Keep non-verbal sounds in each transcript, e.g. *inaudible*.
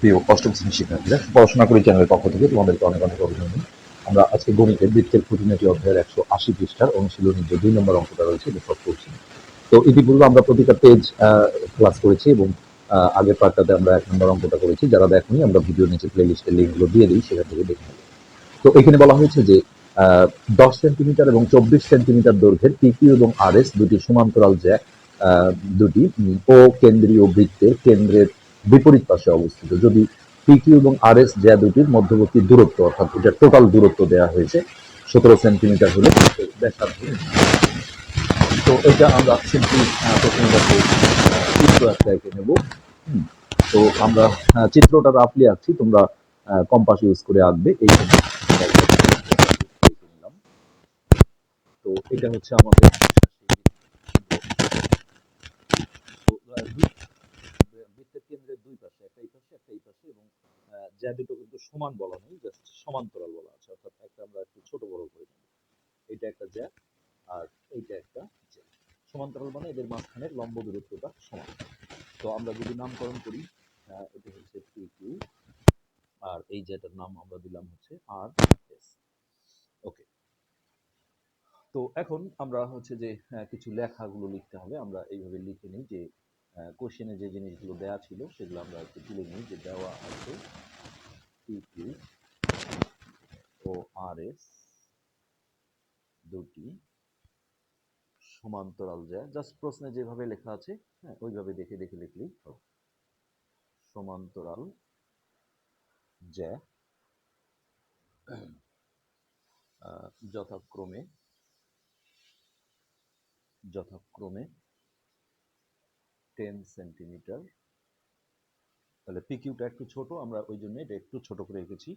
প্রিয় অষ্টম শ্রেণির শিক্ষার্থীরা পড়াশোনা করি চ্যানেলের পক্ষ থেকে, তোমাদেরকে অনেক অনেক অভিনন্দন। আমরা আজকে গণিতের বৃত্তের খুঁটিনাটি অধ্যায়ের একশো আশি পৃষ্ঠার অনুশীলনী যে দুই নম্বর অঙ্কটা রয়েছে, এটা সব করছি তো ইতিপূর্বে আমরা প্রতিটা পেজ ক্লাস করেছি এবং আগের পার্টটাতে আমরা এক নম্বর অঙ্কটা করেছি। যারা দেখনি, আমরা ভিডিও নিচে প্লে লিস্টের লিঙ্কগুলো দিয়ে দিই, সেখান থেকে দেখে নেবে। তো এখানে বলা হয়েছে যে দশ সেন্টিমিটার এবং চব্বিশ সেন্টিমিটার দৈর্ঘ্যের পিকিউ এবং আর এস দুটি সমান্তরাল জ্যাক দুটি ও কেন্দ্রীয় বৃত্তের কেন্দ্রের বিপরীত পাশে অবস্থিত। যদি পিকিউ এবং আর এস জ্যা দুটির মধ্যবর্তী দূরত্ব, অর্থাৎ এটা টোটাল দূরত্ব দেওয়া হয়েছে, সতেরো সেন্টিমিটার হলে ব্যাসার্ধ তো এটা আমরা সিম্পলি চিত্র একটা এঁকে নেব। তো আমরা চিত্রটা রাফলি আঁকছি, তোমরা কম্পাস ইউজ করে আঁকবে। এই। তো এটা হচ্ছে আমাদের তো, আহ, দুই- বৃত্তের কেন্দ্রের দুই পাশে একটা এই পাশে এবং যা দুটো কিন্তু সমান বলা নেই জাস্ট সমান্তরাল বলা আছে। অর্থাৎ একটা আমরা একটু ছোট বড় করে নেব। এটা একটা জ্যা আর এইটা একটা জ্যা। সমান্তরাল মানে এদের মাঝখানের লম্ব দূরত্বটা সমান। তো আমরা যদি নামকরণ করি এটা হচ্ছে পি কিউ আর এই জ্যাটার নাম আমরা দিলাম হচ্ছে আর এস ওকে তো এখন আমরা হচ্ছে যে কিছু লেখাগুলো লিখতে হবে। আমরা এইভাবে লিখে নিই যে কোশ্চেনে যে জিনিসগুলো দেওয়া ছিল, সেগুলো আমরা একটু তুলে নিই, যে দেওয়া আছে ও আর এস দুটি সমান্তরাল যায়। জাস্ট প্রশ্নে যেভাবে লেখা আছে হ্যাঁ ওইভাবে দেখে দেখে লিখলেই হবে। সমান্তরাল জ্যা যথাক্রমে যথাক্রমে টেন সেন্টিমিটার তাহলে পিকিউটা একটু ছোট, আমরা ওই জন্য এটা একটু ছোট করে রেখেছি।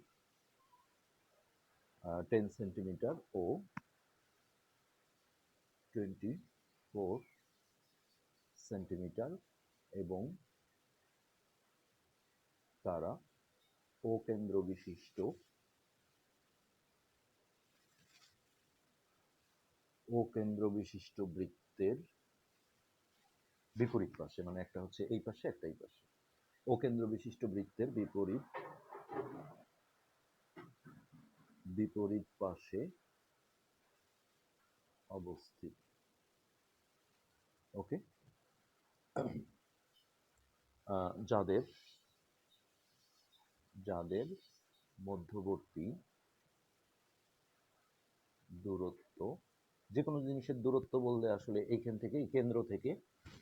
টেন সেন্টিমিটার ও টোয়েন্টি ফোর সেন্টিমিটার এবং তারা ও কেন্দ্র বিশিষ্ট ও কেন্দ্র বিশিষ্ট বৃত্তের বিপরীত পাশে মানে একটা হচ্ছে এই পাশে, একটা এই পাশে। ও কেন্দ্র বিশিষ্ট বৃত্তের বিপরীত বিপরীত পাশে অবস্থিত। ওকে? যাদের যাদের মধ্যবর্তী দূরত্ব যে কোনো জিনিসের দূরত্ব বলতে আসলে এইখান থেকে কেন্দ্র থেকে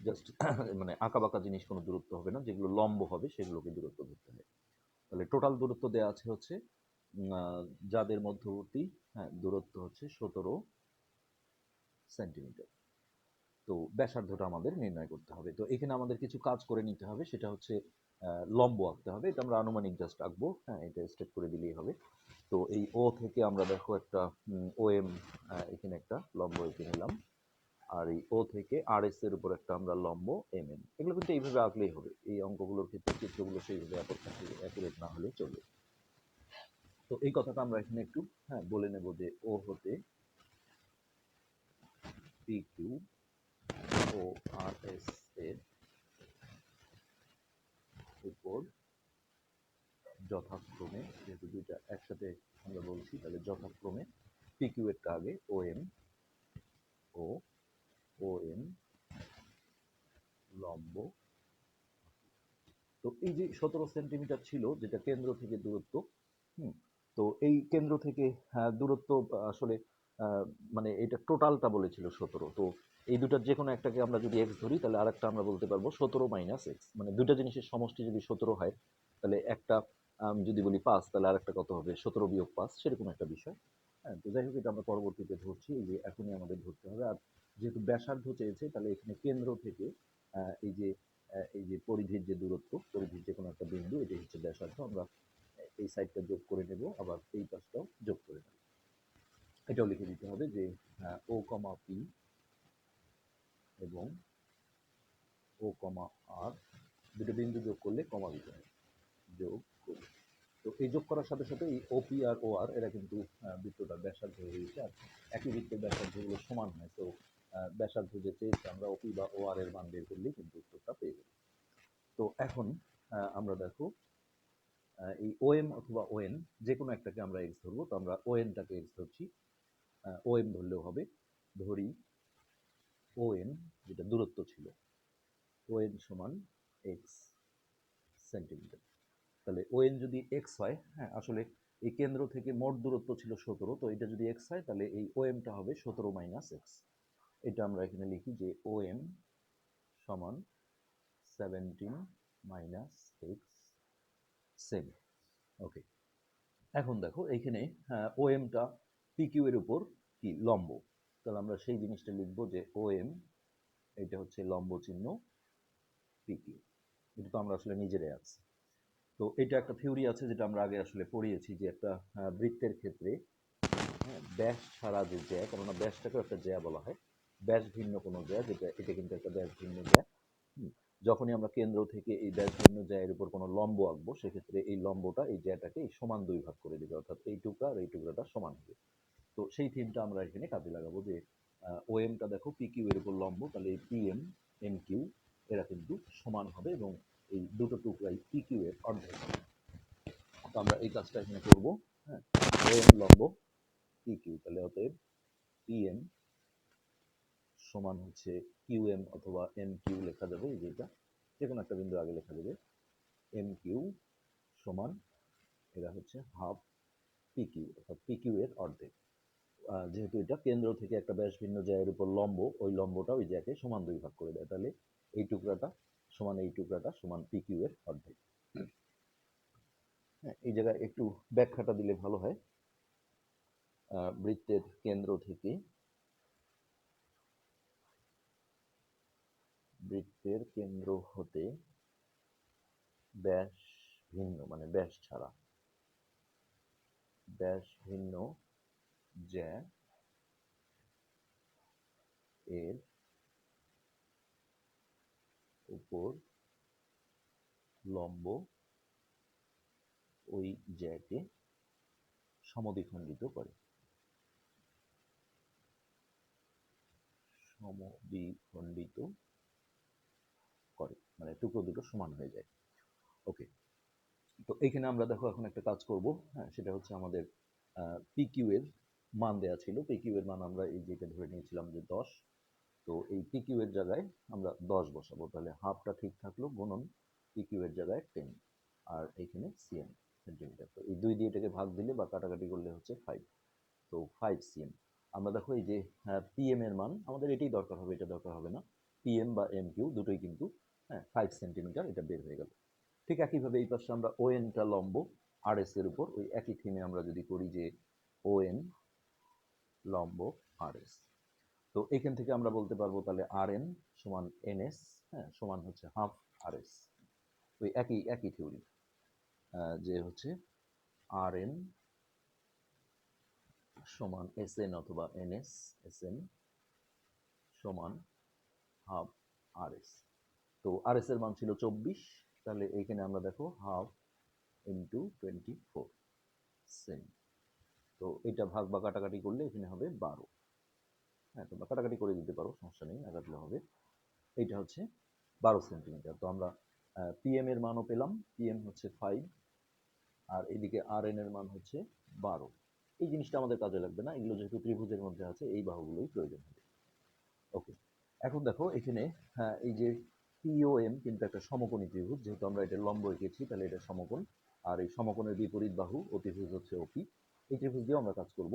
জাস্ট *coughs* মানে আঁকা বাঁকা জিনিস কোনো দূরত্ব হবে না, যেগুলো লম্ব হবে সেগুলোকে দূরত্ব ধরতে হয় তাহলে টোটাল দূরত্ব দেওয়া আছে হচ্ছে যাদের মধ্যবর্তী হ্যাঁ দূরত্ব হচ্ছে সতেরো সেন্টিমিটার। তো ব্যাসার্ধটা আমাদের নির্ণয় করতে হবে। তো এখানে আমাদের কিছু কাজ করে নিতে হবে, সেটা হচ্ছে লম্ব আঁকতে হবে। এটা আমরা আনুমানিক জাস্ট আঁকবো হ্যাঁ এটা স্টেপ করে দিলেই হবে। তো এই ও থেকে আমরা দেখো একটা ও এম এখানে একটা লম্ব এঁকে নিলাম। আর এই ও থেকে আর এস এর উপর একটা আমরা লম্ব এম এন এগুলো কিন্তু এইভাবে আঁকলেই হবে। এই অঙ্কগুলোর ক্ষেত্রে চিত্রগুলো সেইভাবে অ্যাকুরেট না হলে চলবে। তো এই কথাটা আমরা এখানে একটু হ্যাঁ বলে নেব যে ও হতে পি কিউ ও আর এস এর উপর যথাক্রমে, যেহেতু দুইটা একসাথে আমরা বলছি, তাহলে যথাক্রমে পি কিউ এরটা আগে ও এম ও ও এম লম্ব। তো এই যে সতেরো সেন্টিমিটার ছিল যেটা কেন্দ্র থেকে দূরত্ব হুম তো এই কেন্দ্র থেকে হ্যাঁ, দূরত্ব আসলে মানে এটা টোটালটা বলেছিল সতেরো। তো এই দুটার যে কোনো একটাকে আমরা যদি এক্স ধরি তাহলে আরেকটা আমরা বলতে পারব সতেরো মাইনাস এক্স মানে দুটা জিনিসের সমষ্টি যদি সতেরো হয় তাহলে একটা যদি বলি পাঁচ তাহলে আরেকটা কত হবে? সতেরো বিয়োগ পাঁচ সেরকম একটা বিষয়। হ্যাঁ তো যাই হোক এটা আমরা পরবর্তীতে ধরছি। এই যে এখনই আমাদের ধরতে হবে। আর যেহেতু ব্যাসার্ধ চেয়েছে তাহলে এখানে কেন্দ্র থেকে এই যে এই যে পরিধির যে দূরত্ব পরিধির যে কোনো একটা বিন্দু এটি হচ্ছে ব্যাসার্ধ। আমরা এই সাইডটা যোগ করে নেব আবার এই পাশটাও যোগ করে নেব। এটাও লিখে দিতে হবে যে ও কমা পি এবং ও কমা আর দুটো বিন্দু যোগ করলে কমা দিতে হবে। যোগ করি। তো এই যোগ করার সাথে সাথে এই ওপি আর ও আর এরা কিন্তু আহ, বৃত্তটার ব্যাসার্ধ হয়ে গেছে আর একই বৃত্তের ব্যাসার্ধগুলো সমান হয়। তো ব্যাসার্ধ যে চেয়েছে, আমরা ওপি বা ও আর এর মান বের করলেই কিন্তু উত্তরটা পেয়ে যাব। তো এখন আমরা দেখো এই ও এম অথবা ও এন যে কোনো একটাকে আমরা এক্স ধরবো, তো আমরা ও এনটাকে এক্স ধরছি। ও এম ধরলেও হবে, ধরি ও এন যেটা দূরত্ব ছিল ও এন সমান এক্স সেন্টিমিটার তাহলে ও এন যদি এক্স হয় হ্যাঁ আসলে এই কেন্দ্র থেকে মোট দূরত্ব ছিল সতেরো, তো এটা যদি এক্স হয়, তাহলে এই ও এমটা হবে সতেরো মাইনাস এক্স এটা আমরা এখানে লিখি যে ও এম সমান seventeen minus X same okay এখন দেখো এইখানে ও এমটা পিকিউ এর উপর কি? লম্ব। তাহলে আমরা সেই জিনিসটা লিখব যে ও এম এটা হচ্ছে লম্ব চিহ্ন পিকিউ এটা তো আমরা আসলে নিজেরাই আছি। তো এটা একটা থিওরি আছে যেটা আমরা আগে আসলে পড়িয়েছি যে একটা আহ, বৃত্তের ক্ষেত্রে হ্যাঁ, ব্যাস ছাড়া যে জ্যা কেননা ব্যাসটাকেও একটা জ্যা বলা হয় ব্যাস ভিন্ন কোনো জ্যা যেটা এটা কিন্তু একটা ব্যাস ভিন্ন হুম, যখনই আমরা কেন্দ্র থেকে এই ব্যাস ভিন্ন জ্যায়ের উপর কোনো লম্ব আঁকবো সেক্ষেত্রে এই লম্বটা এই জ্যাটাকে এই সমান দুই ভাগ করে দেবে অর্থাৎ এই টুকরা আর এই টুকরাটা সমান হবে। তো সেই থিমটা আমরা এখানে কাজে লাগাবো যে ও এমটা দেখো পি কিউ এর উপর লম্ব তাহলে এই পি এম এম কিউ এরা কিন্তু সমান হবে এবং এই দুটো টুকরাই পি কিউ এর অর্ধেক তো আমরা এই কাজটা এখানে করব হ্যাঁ ও এম লম্ব পি কিউ তাহলে অতএব পি এম সমান হচ্ছে কিউ এম অথবা এম কিউ লেখা যাবে যেটা। যে কোনো একটা বিন্দু আগে লেখা যাবে। এম কিউ সমান, এটা হচ্ছে হাফ পি কিউ অর্থাৎ পি কিউ এর অর্ধেক। যেহেতু এটা কেন্দ্র থেকে একটা ব্যাস ভিন্ন জায়গার উপর লম্ব, ওই লম্বটা ওই জায়গাকে সমান দুই ভাগ করে দেয়। তাহলে এই টুকরাটা সমান, এই টুকরাটা সমান পি কিউ এর অর্ধেক। হ্যাঁ এই জায়গায় একটু ব্যাখ্যাটা দিলে ভালো হয়। বৃত্তের কেন্দ্র থেকে বৃত্তের কেন্দ্র হতে ব্যাস ভিন্ন মানে ব্যাস ছাড়া। ব্যাস ভিন্ন জ্যা এর উপর লম্ব ওই জ্যাকে সমদ্বিখণ্ডিত করে। সমদ্বিখণ্ডিত মানে টুকরো দুটো সমান হয়ে যায়। ওকে তো এখানে আমরা দেখো এখন একটা কাজ করব। হ্যাঁ সেটা হচ্ছে আমাদের পিকিউ এর মান দেয়া ছিল। পিকিউ এর মান আমরা এই যেটা ধরে নিয়েছিলাম যে দশ। তো এই পিকিউ এর জায়গায় আমরা দশ বসাবো। তাহলে হাফটা ঠিক থাকল গুণন পিকিউ এর জায়গায় টেন আর এইখানে সিএম সেন্টিমিটার তো এই দুই দিয়ে এটাকে ভাগ দিলে বা কাটাকাটি করলে হচ্ছে ফাইভ তো ফাইভ সিএম আমরা দেখো এই যে পিএম এর মান, আমাদের এটাই দরকার হবে, এটা দরকার হবে না। পিএম বা এম কিউ দুটোই কিন্তু হ্যাঁ ফাইভ সেন্টিমিটার এটা বের হয়ে গেল। ঠিক একইভাবে এই পাশে আমরা ও এনটা লম্ব আর এস এর উপর, ওই একই থিমে আমরা যদি করি যে ও এন লম্ব আর এস তো এখান থেকে আমরা বলতে পারব তাহলে আর এন সমান এন এস হ্যাঁ সমান হচ্ছে হাফ আর এস ওই একই একই থিওরি যে হচ্ছে আর এন সমান এস এন অথবা এন এস এস এন সমান হাফ আর এস তো আর এস এর মান ছিল চব্বিশ, তাহলে এইখানে আমরা দেখো half into twenty four same তো এটা ভাগ বা কাটাকাটি করলে এখানে হবে বারো। হ্যাঁ তোমরা কাটাকাটি করে দিতে পারো, সমস্যা নেই না কাটলে হবে। এইটা হচ্ছে বারো সেন্টিমিটার তো আমরা পিএম এর মানও পেলাম পিএম হচ্ছে ফাইভ আর এদিকে আর এন এর মান হচ্ছে বারো। এই জিনিসটা আমাদের কাজে লাগবে না, এগুলো যেহেতু ত্রিভুজের মধ্যে আছে, এই বাহুগুলোই প্রয়োজন হবে। ওকে এখন দেখো এখানে হ্যাঁ এই যে পিওএম কিন্তু একটা সমকোণী ত্রিভুজ। যেহেতু আমরা এটা লম্ব এঁকেছি, তাহলে এটা সমকোণ। আর এই সমকোণের বিপরীত বাহু অতিভুজ হচ্ছে ওপি এই ত্রিভুজ দিয়েও আমরা কাজ করব।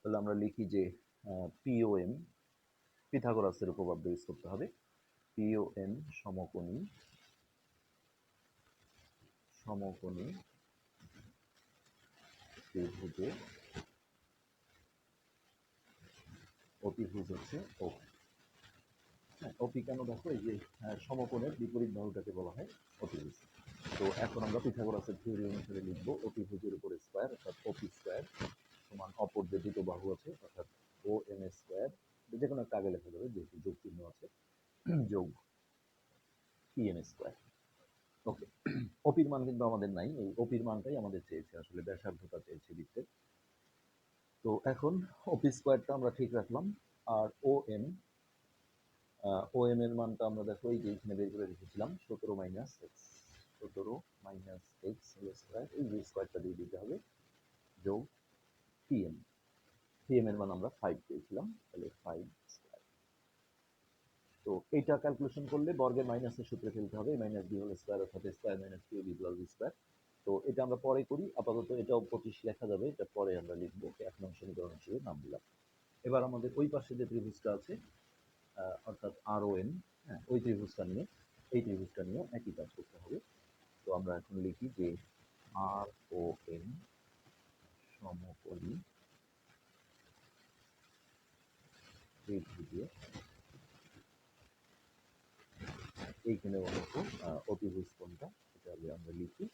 তাহলে আমরা লিখি যে পিওএম পিথাগোরাসের উপপাদ্য ইউজ করতে হবে। পিওএম সমকোণী সমকোণী ত্রিভুজে অতিভুজ হচ্ছে ওপি হ্যাঁ ওপি কেন দেখো এই যে হ্যাঁ, সমকোণের বিপরীত বাহুটাকে বলা হয় অতিভুজ তো এখন আমরা পিথাগোরাসের থিওরি অনুসারে লিখব অতিভুজের উপর স্কোয়ার অর্থাৎ ওপি স্কোয়ার সমান অপর যে দুটো বাহু আছে অর্থাৎ ও এম স্কোয়ার যে কোনো একটা আগে লেখা যাবে যেহেতু যোগ চিহ্ন আছে যোগ পি এম স্কোয়ার। ওকে ওপির মান কিন্তু আমাদের নাই এই ওপির মানটাই আমাদের চেয়েছে আসলে ব্যাসার্ধতা চেয়েছে বৃত্তের। তো এখন ওপি স্কোয়ারটা আমরা ঠিক রাখলাম আর ও এম ও এম এর মানটা আমরা দেখো, এই যে এখানে বের করে রেখেছিলাম, সতেরো মাইনাস এক্স সতেরো মাইনাস এক্স স্কোয়ার এই যে স্কোয়ারটা দিয়ে দিতে হবে, যোগ পিএম পিএম এর মান আমরা ফাইভ পেয়েছিলাম, তাহলে ফাইভ স্কোয়ার তো এইটা ক্যালকুলেশন করলে বর্গের মাইনাসের সূত্রে ফেলতে হবে মাইনাস বি হোল স্কোয়ার অর্থাৎ square minus two B plus square তো এটা আমরা পরে করি, আপাতত এটাও পঁচিশ লেখা যাবে, এটা পরে আমরা লিখব, এক নং সমীকরণ হিসেবে নাম দিলাম এবার আমাদের ওই পাশে যে ত্রিভুজটা আছে অর্থাৎ আর ও এন ওই ত্রিভুজটা নিয়ে, এই ত্রিভুজটা নিয়েও একই কাজ করতে হবে। তো আমরা এখন লিখি যে আর ও এন সমকোণী ত্রিভুজে এইখানে অবশ্য অতিভুজ কোনটা এটা আমরা লিখি।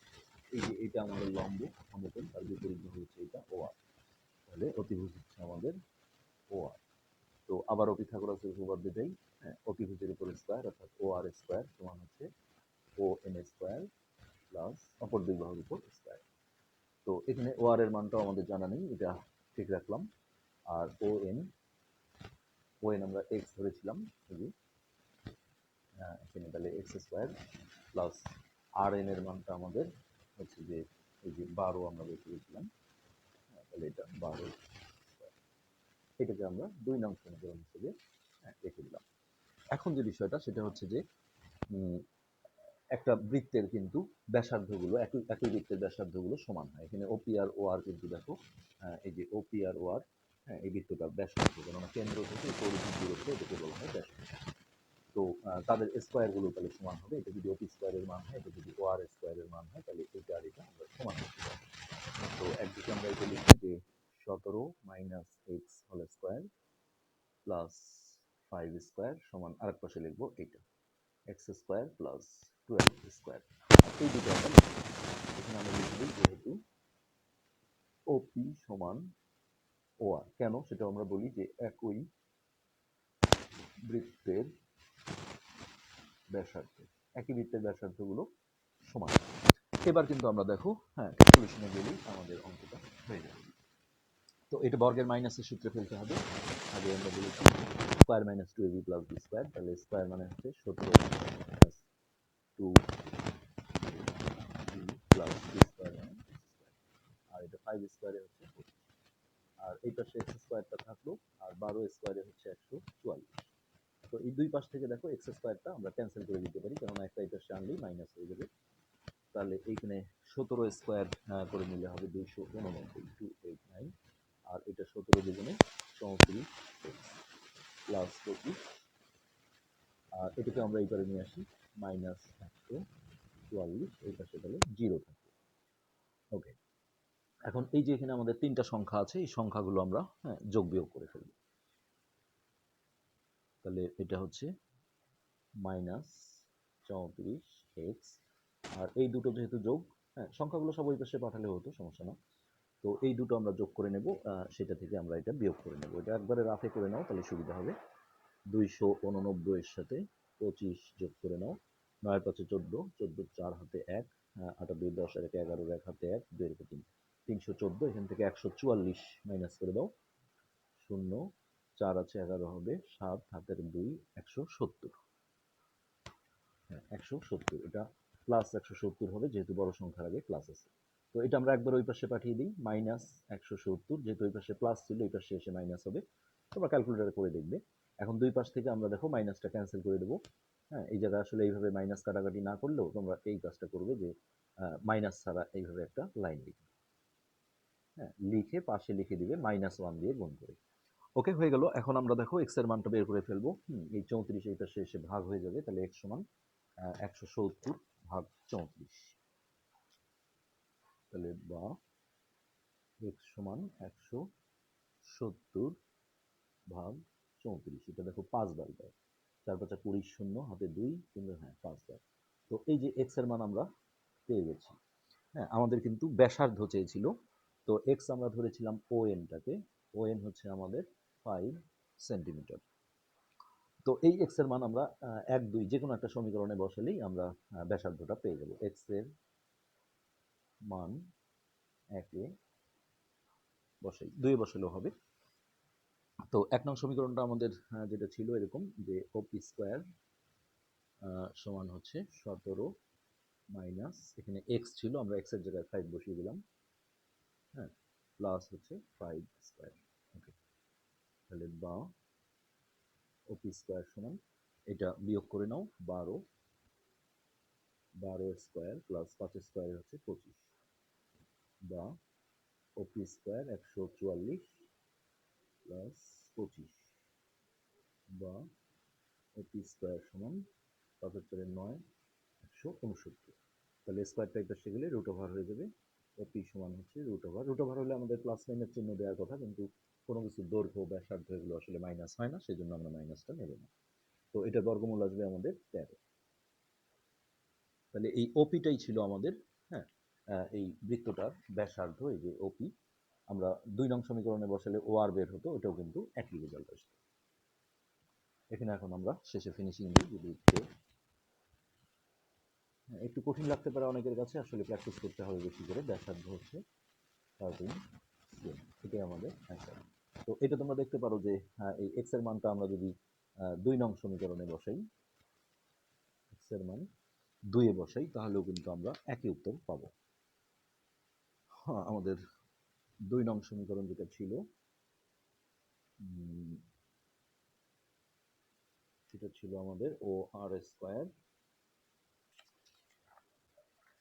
এই যে এটা আমাদের লম্ব সমতল তার বিপরীত হচ্ছে এটা ও আর তাহলে অতিভুজ হচ্ছে আমাদের ও আর তো আবার পিথাগোরাসের উপপাদ্য দেই হ্যাঁ, অতিভুজের উপর স্কোয়ার অর্থাৎ ও আর স্কোয়ার সমান হচ্ছে ও এন স্কোয়ার প্লাস অপর দুই বাহুর উপর স্কোয়ার তো এখানে ও আর এর মানটাও আমাদের জানা নেই এটা ঠিক রাখলাম। আর ও এন ও এন আমরা এক্স ধরেছিলাম এই যে আহ, এখানে তাহলে X square plus R N এর মানটা আমাদের হচ্ছে যে এই যে বারো আমরা বের করেছিলাম হ্যাঁ, তাহলে এটা বারো এটাকে আমরা দুই নং সমীকরণ হিসেবে রেখে দিলাম। এখন যে বিষয়টা, সেটা হচ্ছে যে একটা বৃত্তের কিন্তু ব্যাসার্ধগুলো, একই একই বৃত্তের ব্যাসার্ধগুলো সমান হয়। এখানে ওপি আর ও আর কিন্তু দেখো এই যে ওপি আর ও আর হ্যাঁ এই বৃত্তটার ব্যাসার্ধ, কেননা কেন্দ্র থেকে পরিধির দূরত্ব এটাকে বলা হয় ব্যাসার্ধ। তো তাদের স্কোয়ারগুলো তাহলে সমান হবে। এটা যদি ওপি স্কোয়ারের মান হয়, এটা যদি ও আর স্কোয়ারের মান হয়, তাহলে এটা আর এটা আমরা সমান করতে পারব। তো একদিকে আমরা এটা লিখি যে সতেরো minus X whole square plus five square সমান আরেক পাশে লিখব এইটা X square plus twelve square এই দুটো আমরা এখানে আমরা লিখে দিই যেহেতু ওপি সমান ও আর কেন? সেটা আমরা বলি যে একই বৃত্তের ব্যাসার্ধ। একই বৃত্তের ব্যাসার্ধগুলো সমান। এবার কিন্তু আমরা দেখো হ্যাঁ ক্যালকুলেশনে গেলেই আমাদের অঙ্কটা তো এটা বর্গের মাইনাসের সূত্রে ফেলতে হবে। আগে আমরা বলেছি square minus two AB plus B square তাহলে স্কোয়ার মানে হচ্ছে সত্তর টু প্লাস বি স্কোয়ার আর এটা ফাইভ স্কোয়ারে হচ্ছে আর এই পাশে এক্স স্কোয়ারটা থাকল, আর বারো স্কোয়ারে হচ্ছে একশো চুয়াল্লিশ। তো এই দুই পাশ থেকে দেখো এক্স স্কোয়ারটা আমরা ক্যান্সেল করে দিতে পারি, কেননা একটা এই পাশে আনলেই মাইনাস হয়ে যাবে। তাহলে এইখানে সতেরো স্কোয়ার করে নিলে হবে দুইশো উননব্বই টু এইট নাইন আর এটা সতেরো দুগুণে চৌত্রিশ প্লাস পঁচিশ আর এটাকে আমরা এই পারে নিয়ে আসি মাইনাস একশো চুয়াল্লিশ, এই পাশে তাহলে জিরো থাকবে। ওকে এখন এই যে এখানে আমাদের তিনটা সংখ্যা আছে, এই সংখ্যাগুলো আমরা হ্যাঁ যোগ বিয়োগ করে ফেলব। তাহলে এটা হচ্ছে মাইনাস চৌত্রিশ এক্স আর এই দুটো যেহেতু যোগ হ্যাঁ সংখ্যাগুলো সব ওই পাশে পাঠালে হতো, সমস্যা না। তো এই দুটো আমরা যোগ করে নেব সেটা থেকে আমরা এটা বিয়োগ করে নেব। এটা একবারে রাফে করে নাও, তাহলে সুবিধা হবে। দুইশো উননব্বই এর সাথে পঁচিশ যোগ করে নাও। নয় পাঁচে চোদ্দ চোদ্দ চার হাতে এক আটা দুই দশ, এক এগারোর এক হাতে এক, দুই রেখে তিন। তিনশো চোদ্দ, এখান থেকে একশো চুয়াল্লিশ মাইনাস করে দাও। শূন্য, চার আছে, এগারো হবে, সাত হাতের দুই, একশো সত্তর। হ্যাঁ একশো সত্তর, এটা প্লাস একশো সত্তর হবে, যেহেতু বড় সংখ্যার আগে প্লাস আছে। তো এটা আমরা একবার ওই পাশে পাঠিয়ে দিই মাইনাস একশো সত্তর, যেহেতু ওই পাশে প্লাস ছিল, ওই পাশে এসে মাইনাস হবে। তোমরা ক্যালকুলেটারে করে দেখবে। এখন দুই পাশ থেকে আমরা দেখো মাইনাসটা ক্যান্সেল করে দেবো। হ্যাঁ এই জায়গায় আসলে এইভাবে মাইনাস কাটাকাটি না করলেও তোমরা এই কাজটা করবে যে মাইনাস ছাড়া এইভাবে একটা লাইন লিখবে। হ্যাঁ লিখে পাশে লিখে দিবে মাইনাস ওয়ান দিয়ে গুণ করে। ওকে হয়ে গেল। এখন আমরা দেখো এক্সের মানটা বের করে ফেলব। এই চৌত্রিশ এই পাশে এসে ভাগ হয়ে যাবে, তাহলে এক্স সমান একশো সত্তর ভাগ চৌত্রিশ। তাহলে বা এক্স সমান একশো সত্তর ভাগ চৌত্রিশ। এটা দেখো পাঁচবার দেয়। চার পাঁচা কুড়ি শূন্য, হাতে দুই কিন্তু হ্যাঁ পাঁচবার তো এই যে এক্সের মান আমরা পেয়ে গেছি। হ্যাঁ আমাদের কিন্তু ব্যাসার্ধ চেয়েছিল। তো এক্স আমরা ধরেছিলাম ও এনটাকে ও এন হচ্ছে আমাদের ফাইভ সেন্টিমিটার তো এই এক্সের মান আমরা এক দুই যে কোনো একটা সমীকরণে বসালেই আমরা ব্যাসার্ধটা পেয়ে যাব। এক্সের মান একে বসাই দুয়ে বসালেও হবে। তো এক নং সমীকরণটা আমাদের যেটা ছিল এরকম যে ওপি স্কোয়ার সমান হচ্ছে সতেরো মাইনাস এখানে এক্স ছিল, আমরা এক্সের জায়গায় ফাইভ বসিয়ে দিলাম। হ্যাঁ প্লাস হচ্ছে ফাইভ স্কোয়ার ওকে তাহলে বা ওপি স্কোয়ার সমান, এটা বিয়োগ করে নাও, বারো। বারো স্কোয়ার প্লাস পাঁচ স্কোয়ার হচ্ছে পঁচিশ। বা ওপি স্কোয়ার একশো চুয়াল্লিশ প্লাস পঁচিশ বা ওপি স্কোয়ার সমান পাঁচের চারের নয় একশো উনসত্তর। তাহলে স্কোয়ার টাইপ এসে গেলে রুট ওভার হয়ে যাবে। ওপি সমান হচ্ছে রুট ওভার রুট ওভার হলে আমাদের প্লাস মাইনাস চিহ্ন দেওয়ার কথা, কিন্তু কোনো কিছু দৈর্ঘ্য, ব্যাসার্ধ এগুলো আসলে মাইনাস হয় না সেই জন্য আমরা মাইনাসটা নেব না। তো এটা বর্গমূল আসবে আমাদের তেরো। তাহলে এই ওপিটাই ছিল আমাদের এই বৃত্তটার ব্যাসার্ধ এই যে ওপি আমরা দুই নং সমীকরণে বসালে ও আর বের হতো ওটাও কিন্তু একই রেজাল্ট আসতো। এখানে এখন আমরা শেষে ফিনিশিং দিই যদি একটু হ্যাঁ, একটু কঠিন লাগতে পারে অনেকের কাছে আসলে প্র্যাকটিস করতে হবে বেশি করে ব্যাসার্ধ হচ্ছে থার্টিন এটাই আমাদের অ্যান্সার তো এটা তোমরা দেখতে পারো যে হ্যাঁ, এই এক্সের মানটা আমরা যদি দুই নং সমীকরণে বসাই এক্সের মান দুইয়ে বসাই তাহলেও কিন্তু আমরা একই উত্তর পাবো। আমাদের দুই নং সমীকরণ যেটা ছিল সেটা ছিল আমাদের ও আর স্কোয়ার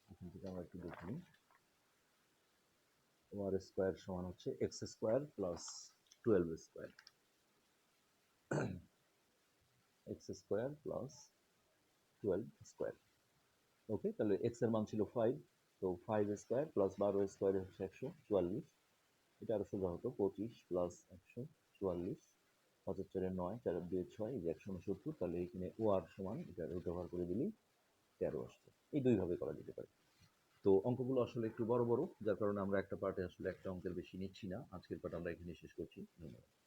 এখান থেকে আমরা একটু দেখি। ও আর স্কোয়ার সমান হচ্ছে x square plus twelve square x square plus twelve square okay তাহলে এক্সের মান ছিল ফাইভ তো ফাইভ স্কোয়ার প্লাস বারো স্কোয়ার হচ্ছে একশো চুয়াল্লিশ। এটা আরও সোজা হতো, পঁচিশ প্লাস একশো চুয়াল্লিশ পাঁচের চারে নয়, চার দুই ছয় যে একশো উনসত্তর, তাহলে এখানে ও আর সমান, এটা রুট ওভার করে দিলেই তেরো আসতো। এই দুইভাবে করা যেতে পারে। তো অঙ্কগুলো আসলে একটু বড় বড়, যার কারণে আমরা একটা পার্টে আসলে একটা অঙ্কের বেশি নিচ্ছি না। আজকের পার্ট আমরা এখানে শেষ করছি। ধন্যবাদ।